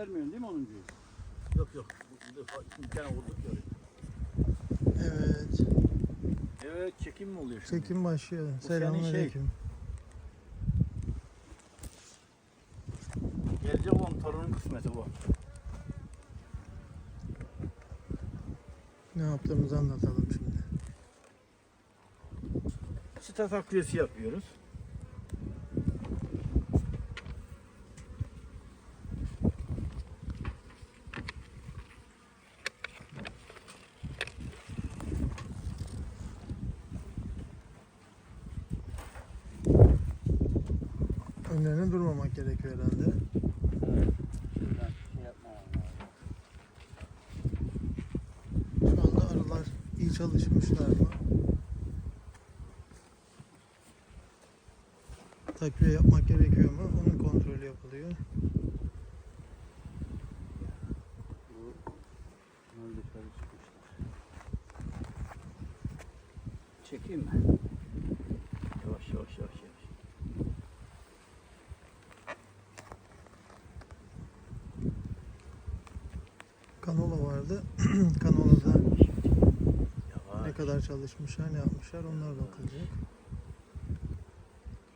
vermiyorsun değil mi onuncuyu? Yok yok. Bir tane vurduk ya. Evet. Evet çekim mi oluyor şimdi? Çekim başlıyor. Bu senin şey. Selamünaleyküm. Gelecek olan torunun kısmeti bu. Ne yaptığımızı anlatalım şimdi. Çıta takviyesi yapıyoruz. Önlerine durmamak gerekiyor herhalde. Şu anda arılar iyi çalışmışlar mı? Takviye yapmak gerekiyor mu? Onun kontrolü yapılıyor. Çekeyim mi? Kanola vardı. Kanolada ne kadar çalışmışlar, ne yapmışlar onlar bakılacak.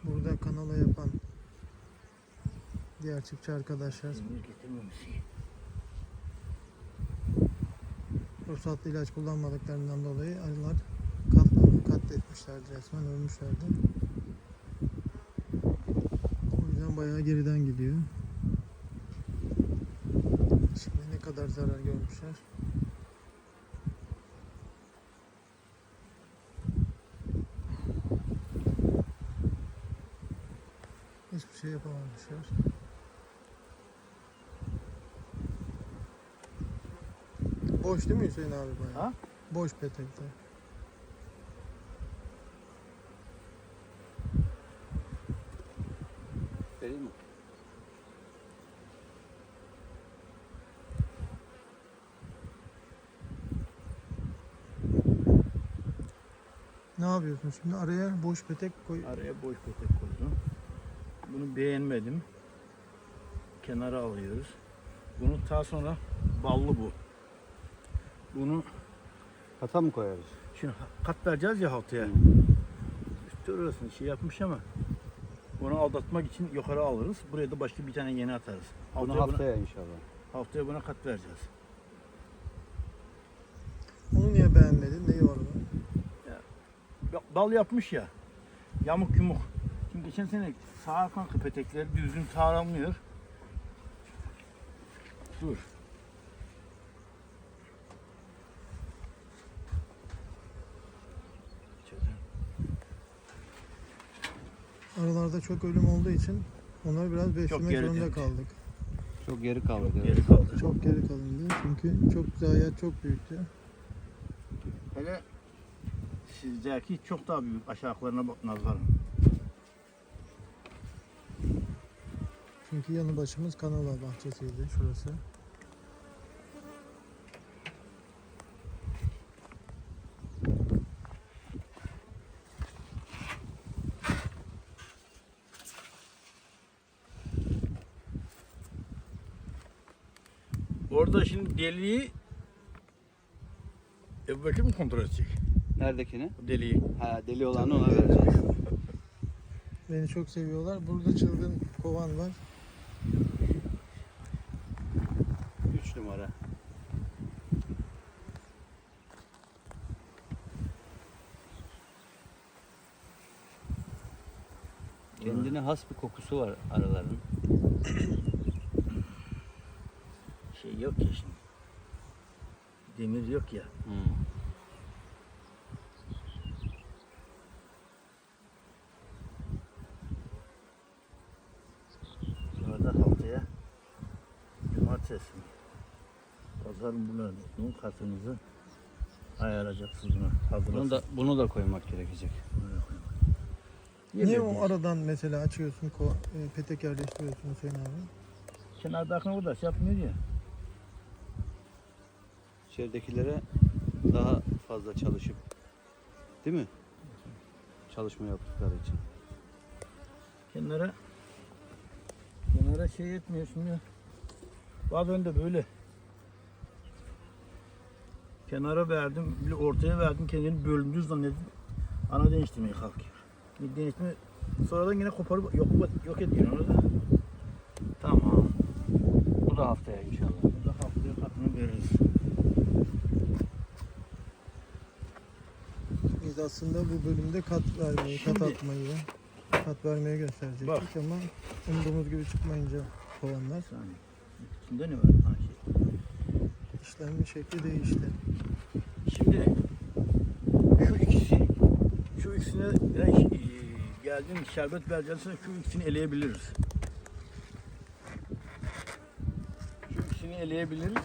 Burada kanola yapan diğer çiftçi arkadaşlar ruhsatlı ilaç kullanmadıklarından dolayı arılar kat, katletmişlerdi resmen ölmüşlerdi. O yüzden bayağı geriden gidiyor. Şimdi ne kadar zarar görmüşler. Hiçbir şey yapamamışlar. Boş değil mi Hüseyin abi bayağı? Ha? Boş petekler. Vereyim mi? Ne yapıyorsun şimdi? Araya boş petek koy. Araya boş petek koydum. Bunu beğenmedim. Kenara alıyoruz. Bunu daha sonra ballı bu. Bunu Kata mı koyarız? şimdi kat vereceğiz ya haftaya. Üstü orasını şey yapmış ama bunu aldatmak için yukarı alırız. Buraya da başka bir tane yeni atarız. Bunu Haftaya, haftaya inşallah. buna, haftaya buna kat vereceğiz. Onu niye beğenmedin? Neyi var onun? Bal yapmış ya. Yamuk yumuk. Şimdi geçen sene sağ kanka petekleri düzgün sağlamıyor. Dur. Aralarda çok ölüm olduğu için onları biraz beslemek geri zorunda kaldık. Çok geri kaldı. Çok geri kaldı. Çok geri kalındı çünkü çok zayiat çok büyüktü. Hele sizdeki çok daha büyük aşağılarına bak nazarım. Çünkü yanı başımız kanola bahçesiydi şurası. Orada şimdi deliği Ebu Bekir mi kontrol edecek? Neredekini? Bu deliği. Ha deli olanı ona vereceğiz. Beni çok seviyorlar. Burada çılgın kovan var. 3 numara. Kendine has bir kokusu var araların. Şey yok ya şimdi. Demir yok ya. Hmm. Burada haftaya cumartesi mi? Bunlar? Bunun kartınızı ayarlayacaksınız buna. Bunu da bunu da koymak gerekecek. Niye o aradan mesela açıyorsun, ko- e, petek yerleştiriyorsun Hüseyin abi? Kenardakini burada şey yapmıyor ya. İçeridekilere daha fazla çalışıp değil mi? Çalışma yaptıkları için. Kenara kenara şey etmiyor şimdi. Bazen de böyle kenara verdim, bir ortaya verdim, kendini bölündüğü zannedip ana değiştirmeye kalkıyor. Bir değiştirme, sonradan yine koparıp yok, yok ediyor onu da. Tamam. Bu da haftaya inşallah. Bu da haftaya katını veririz. Biz aslında bu bölümde kat vermeyi, kat Şimdi- atmayı, kat vermeyi gösterecektik Bak. ama umduğumuz gibi çıkmayınca kovanlar saniye. İçinde ne var? İşlemin şekli değişti. Şimdi şu ikisi, şu ikisine yani, e, geldin şerbet vereceksin şu ikisini eleyebiliriz. Şu ikisini eleyebiliriz.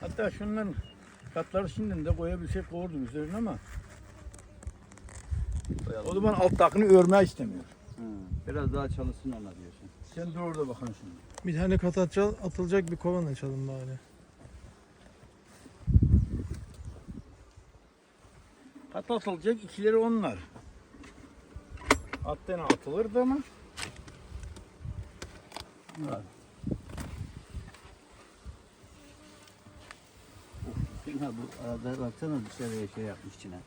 Hatta şunların katları şimdi de koyabilsek koyurduk üzerine ama o zaman alttakini örmeyi istemiyor. Hı. Biraz daha çalışsın ona diyorsun. Sen dur orada bakın şimdi. Bir tane kat atılacak bir kovan açalım bari. Kat atılacak ikileri onlar. Attığına atılırdı ama. Uf, ha, bu arada baksana dışarıya şey yapmış içine.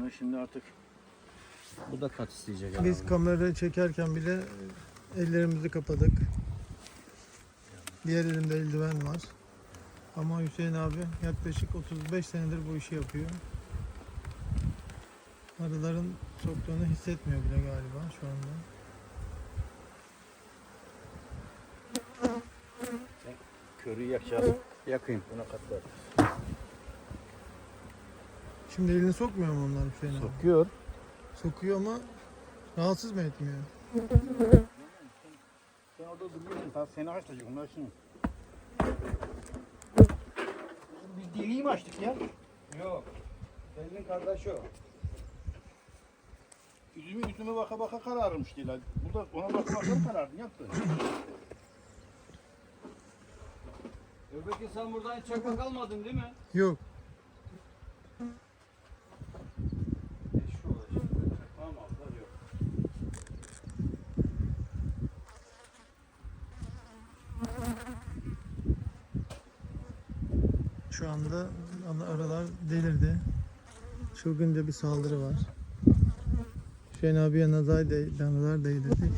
bunu şimdi artık Bu da kat isteyecek. Biz herhalde. kamerayı çekerken bile ellerimizi kapadık. Diğer elimde eldiven var. Ama Hüseyin abi yaklaşık 35 senedir bu işi yapıyor. Arıların soktuğunu hissetmiyor bile galiba şu anda. körü yakacağız. Yakayım. Buna katlar. Şimdi elini sokmuyor mu onlar Hüseyin abi? Sokuyor. Sokuyor ama rahatsız mı etmiyor? Sen orada duruyorsun. Ta seni açacak. Onlar şimdi. Biz deliği mi açtık ya? Yok. Senin kardeş o. Yüzüme yüzüme baka baka kararmış değil. Burada ona bakmaktan karardın yaptı. Öbeki sen buradan hiç çakmak almadın değil mi? Yok. Eşki olacak. Tamam abla yok. Şu anda arılar delirdi. Çılgınca bir saldırı var. Hüseyin abiye nazar de, nazar değdirdik.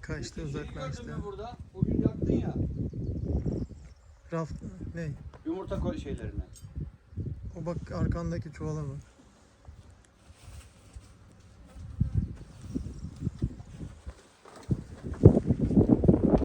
Kaçtı uzaklaştı. burada? Bugün yaktın ya. Raf ne? Yumurta koy şeylerine. O bak arkandaki çuvala bak.